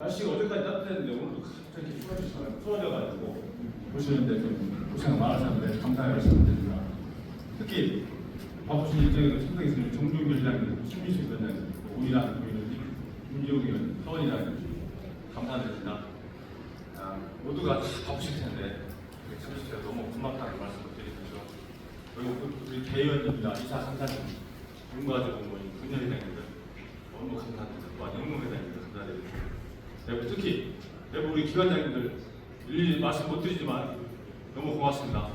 날씨가 어제까지 따뜻했는데 오늘도 갑자기 추워지잖아요. 추워져가지고 보시는데 좀 고생 많으셨는데 감사의 말씀 드립니다. 특히 바쁘신 일정에도 참석해 주신 정준규 회장님, 신미수 위원장님, 우이란 부인님, 윤지용 의원, 서원이라는 감사드립니다. 아, 모두가 다 바쁘실 텐데 참석해서 너무 고맙다는 말씀을 드리면서 그리고 우리 대의원님이나 이사 상사님, 윤과적 공무원님, 군nhân 회장님들 너무 감사드립니다. 또한 영농 회장님들 감사드립니다. 그리고 특히 내부 우리 기관장님들 일일이 말씀 못 드리지만 너무 고맙습니다.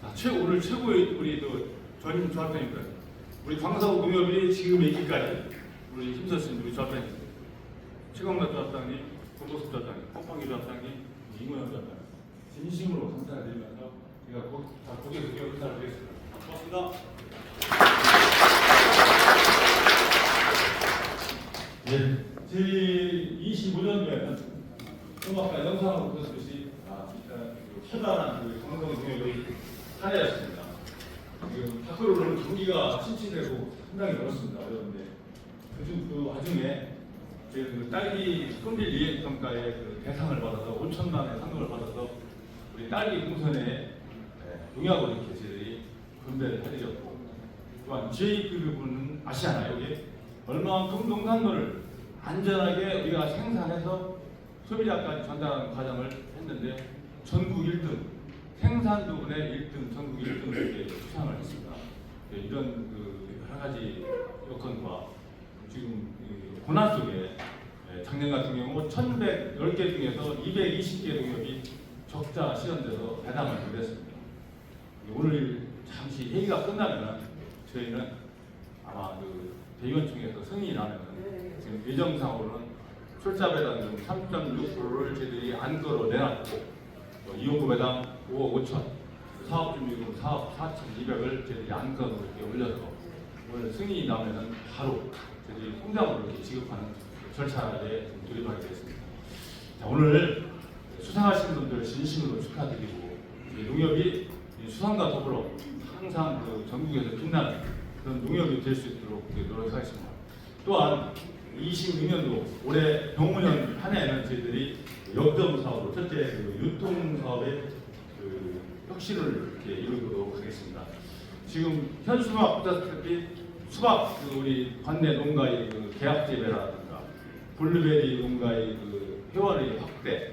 자, 최고 오늘 최고의 우리 또 전임 조합장님들 우리 광사구 농협이 지금 얘기까지 우리 힘쓰신 우리 조합장님 최강락 조합장님, 고도섭 조합장님, pom팡이 조합장님, 이모영 조합장님 진심으로 감사드리면서 제가 고, 자, 고개 숙여 인사를 드리겠습니다. 고맙습니다. 25년도에는 좀 아까 영상으로 보셨듯이 아, 진짜 그 커다란 그 강성 동역의 사례였습니다. 지금 밖으로는 경기가 침체되고 상당히 어렵습니다. 어려운데 그중 그 와중에 저희 그 딸기 손질 이행 평가에 그 대상을 받아서 5천만 원의 상금을 받아서 우리 딸기 공선에 예, 농약을 이렇게 저희들이 건배를 해드렸고 또한 J 그룹은 아시잖아요. 여기 얼마만큼 농산물을 안전하게 우리가 생산해서 소비자까지 전달하는 과정을 했는데 전국 1등 생산 부분에 1등 전국 1등을 이렇게 수상을 했습니다. 네, 이런 그 여러 가지 여건과 지금 이 고난 속에 예, 작년 같은 경우 1,110개 중에서 220개 농협이 적자 실현돼서 배당을 드렸습니다. 오늘 잠시 회의가 끝나면 저희는 아마 그 대의원총회에서 승인이 나면 지금 예정상으로는 출자 배당 3.6%를 저희들이 안거로 내놨고 어, 이용구 배당 5억 5천 사업 준비금 4억 4,200을 저희들이 안건으로 이렇게 올려서 오늘 승인이 나면은 바로 저희들이 통장으로 이렇게 지급하는 절차에 좀 돌입하게 되겠습니다. 자, 오늘 수상하신 분들 진심으로 축하드리고 이 농협이 이 수상과 더불어 항상 그 전국에서 빛나는 그런 농협이 될 수 있도록 노력하겠습니다. 또한 26년도 올해 병문년 한 해에는 저희들이 역점 사업으로 첫째 그 유통 사업의 그 혁신을 이렇게 이루도록 하겠습니다. 지금 현수막 보다시피 수박 그 우리 관내 농가의 그 계약 재배라든가 블루베리 농가의 그 회원의 확대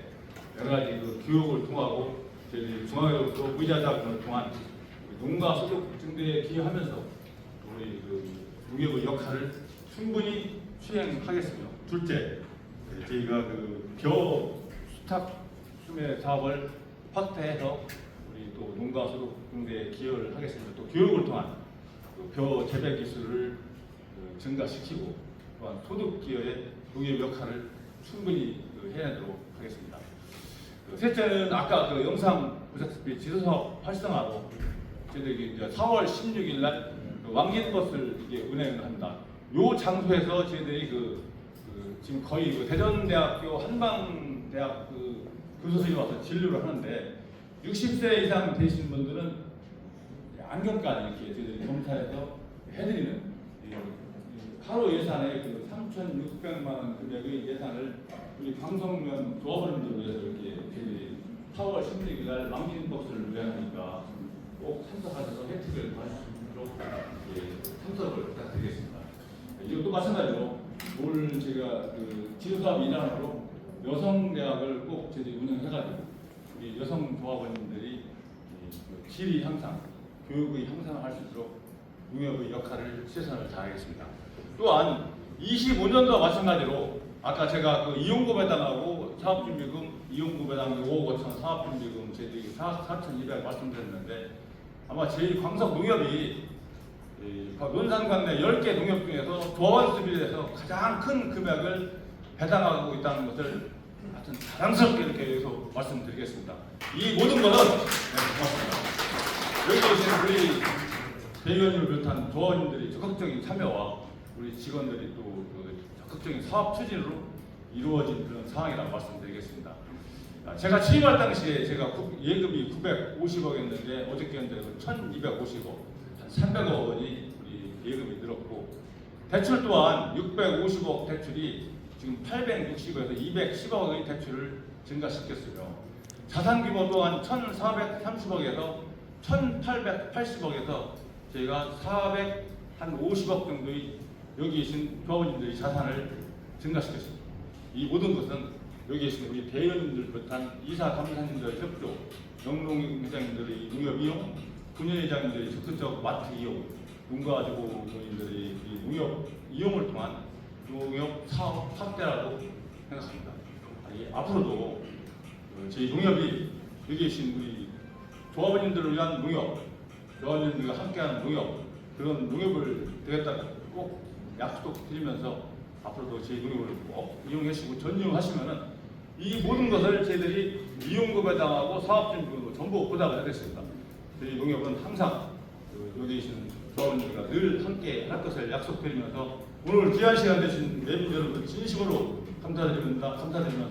여러 가지 그 교육을 통하고 저희 중앙으로부터 무이자 자금을 통한 그 농가 소득 증대에 기여하면서 우리 그 농협의 역할을 충분히 수행하겠습니다. 둘째, 네, 저희가 그 벼 수탁 수매 사업을 확대해서 우리 또 농가 소득 증대에 기여를 하겠습니다. 또 교육을 통한 그벼 재배 기술을 그 증가시키고 또한 소득 기여의 농협 역할을 충분히 그 해내도록 하겠습니다. 그 셋째는 아까 그 영상 보셨다시피 지도사업 활성화로 저희들이 이제 4월 16일 날 왕진 버스를 이게 운행을 합니다. 요 장소에서 저희들이 그, 그 지금 거의 그 대전대학교 한방대학 그 교수들이 와서 진료를 하는데 60세 이상 되신 분들은 안경까지 이렇게 저희들이 검사해서 해드리는 하루 예산의 그 3,600만 원 금액의 예산을 우리 방송면 조합원들을 위해서 이렇게 저희들이 4월 16일 날 왕진 버스를 운행하니까 꼭 참석하셔서 혜택을 있도록 예, 참석을 부탁드리겠습니다. 이것도 마찬가지로 오늘 제가 그 지도사업 일환으로 여성 대학을 꼭 저희 운영해가지고 우리 여성 조합원님들이 이그 질이 향상, 교육의 향상을 할 수 있도록 농협의 역할을 최선을 다하겠습니다. 또한 25년도와 마찬가지로 아까 제가 그 이용고 배당하고 사업준비금, 이용고 배당 5억 5천, 사업준비금 저희들이 4,200 말씀드렸는데 아마 저희 광석 농협이 이 논산관내 10개 농협 중에서 조합원 수비에서 가장 큰 금액을 배당하고 있다는 것을 하여튼 자랑스럽게 이렇게 해서 말씀드리겠습니다. 이 모든 것은 네. 여기 계신 우리 대의원님을 비롯한 조합원님들이 적극적인 참여와 우리 직원들이 또그 적극적인 사업 추진으로 이루어진 그런 상황이라고 말씀드리겠습니다. 아, 제가 취임할 당시에 제가 구- 예금이 950억이었는데 어저께 현재는 1,250억, 한 300억 원이 우리 예금이 늘었고 대출 또한 650억 대출이 지금 860억에서 210억 원의 대출을 증가시켰어요. 자산 규모도 한 1,430억에서 1,880억에서 저희가 400한 50억 정도의 여기 계신 조합원님들의 자산을 증가시켰습니다. 이 모든 것은 여기 계신 우리 대의원님들 비롯한 이사 감사님들의 협조, 영농회장님들의 농협 이용, 군의회장님들의 적극적 마트 이용, 농가지구인들의 이 농협 이용을 통한 농협 사업 확대라고 생각합니다. 아, 이 앞으로도 어, 저희 농협이 여기 계신 우리 조합원님들을 위한 농협, 조합원님들과 함께하는 농협, 그런 농협을 되겠다고 꼭 약속 드리면서 앞으로도 저희 농협을 꼭 이용하시고 전용하시면은 이 모든 것을 저희들이 이용금에 당하고 사업진금으로 전부 보답을 하겠습니다. 저희 농협은 항상 그 여기 계신 조합원들과 늘 함께 할 것을 약속드리면서 오늘 귀한 시간 되신 내빈 여러분 진심으로 감사드립니다. 감사드리면서